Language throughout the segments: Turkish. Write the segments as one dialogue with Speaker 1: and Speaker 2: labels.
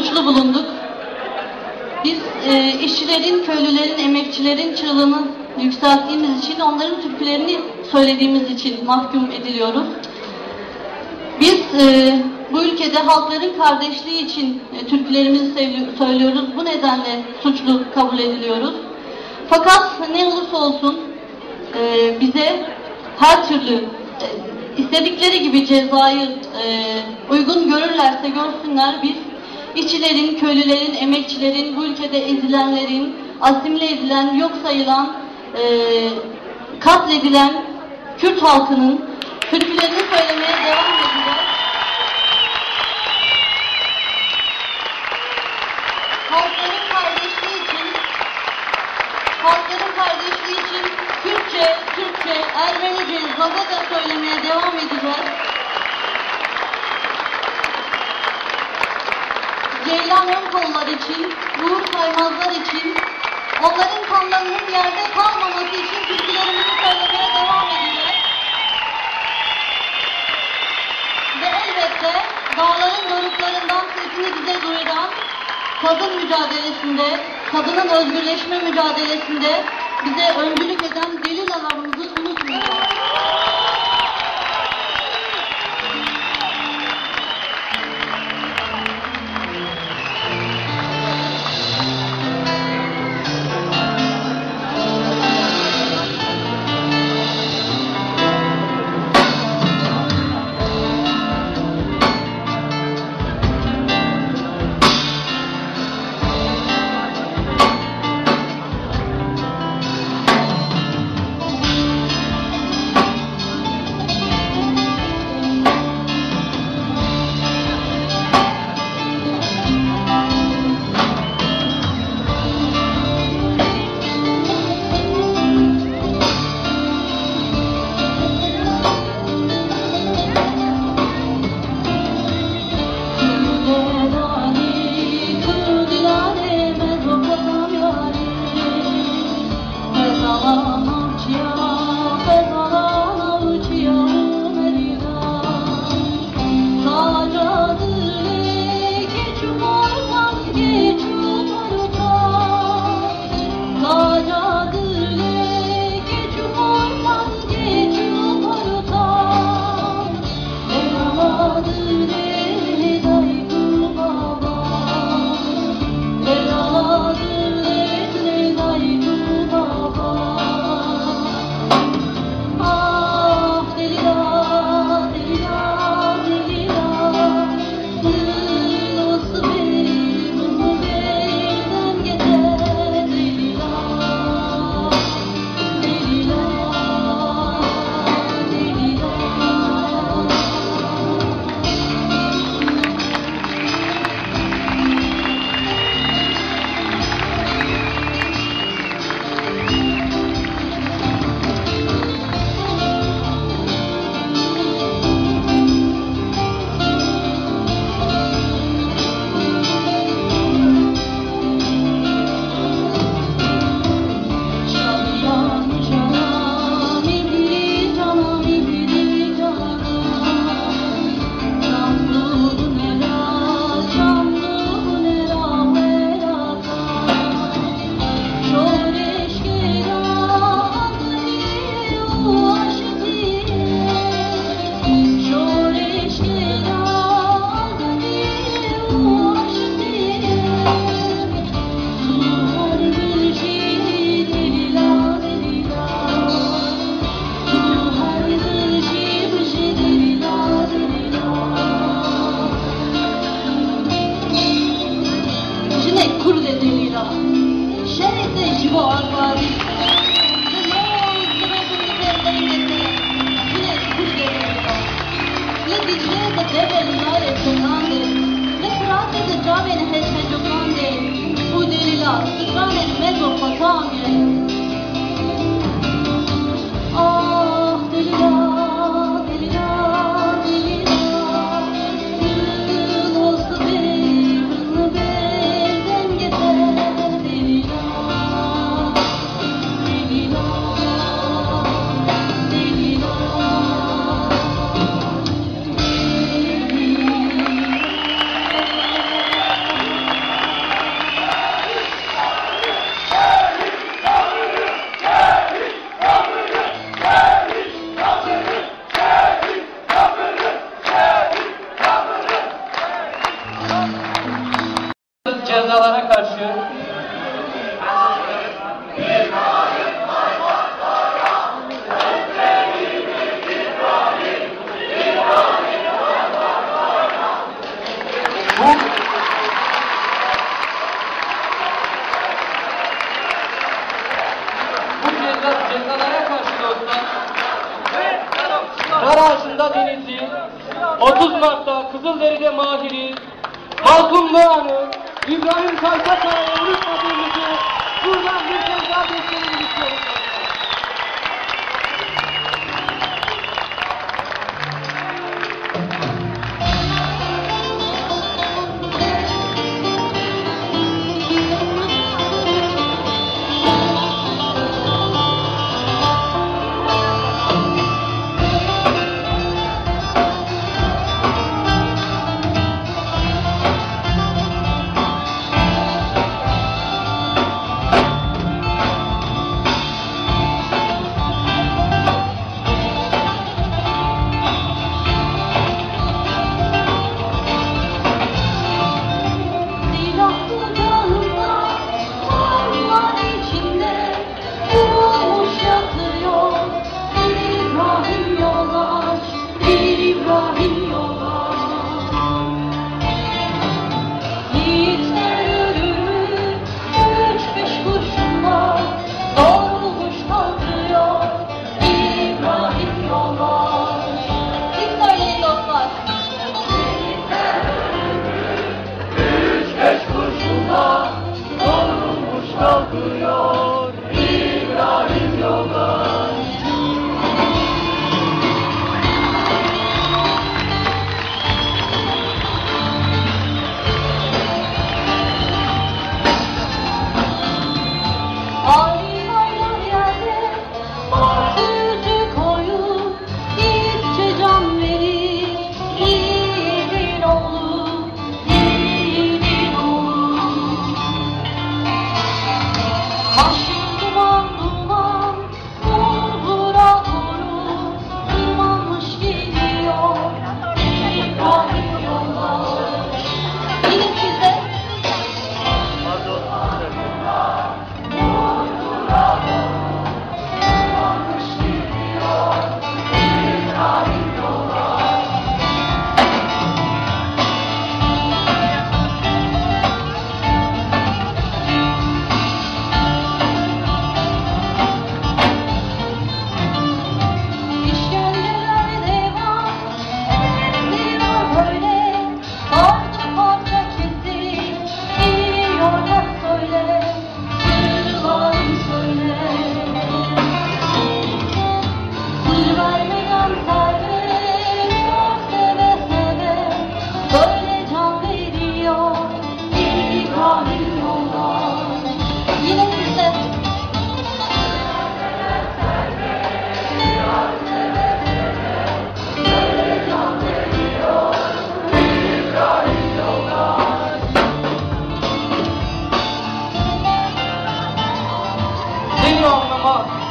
Speaker 1: suçlu bulunduk. Biz e, işçilerin, köylülerin, emekçilerin çığlığını yükselttiğimiz için, onların türkülerini söylediğimiz için mahkum ediliyoruz. Biz e, bu ülkede halkların kardeşliği için e, türkülerimizi söylüyoruz. Bu nedenle suçlu kabul ediliyoruz. Fakat ne olursa olsun e, bize her türlü e, istedikleri gibi cezayı e, uygun görürlerse görsünler biz işçilerin, köylülerin, emekçilerin, bu ülkede ezilenlerin, asimile edilen, yok sayılan, e, katledilen Kürt halkının türkülerini söylemeye devam edeceğiz. Halkların kardeşliği için, halkların kardeşliği için Kürtçe, Türkçe, Ermenice, Zazaca söylemeye devam edeceğiz. Ceylan Önkollar için, Uğur Kaymazlar için, onların kanlarının yerde kalmaması için türkülerimizi söylemeye devam edeceğiz. Ve elbette dağların doruklarından sesini bize duyuran kadın mücadelesinde, kadının özgürleşme mücadelesinde bize öncülük eden delilalarımızı unutmayacağız.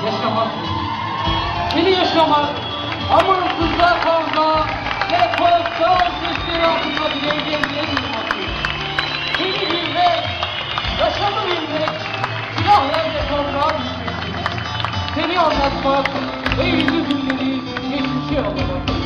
Speaker 1: yaşamak. Beni yaşamak, amansızlığa kavga ve kolosal sesleri altında bir engelliye bulmaktır. Beni bilmek, yaşamı bilmek, silahla ve toprağa düşmektir. Seni anlatmak ve yüzü günleri geçmişe alamak.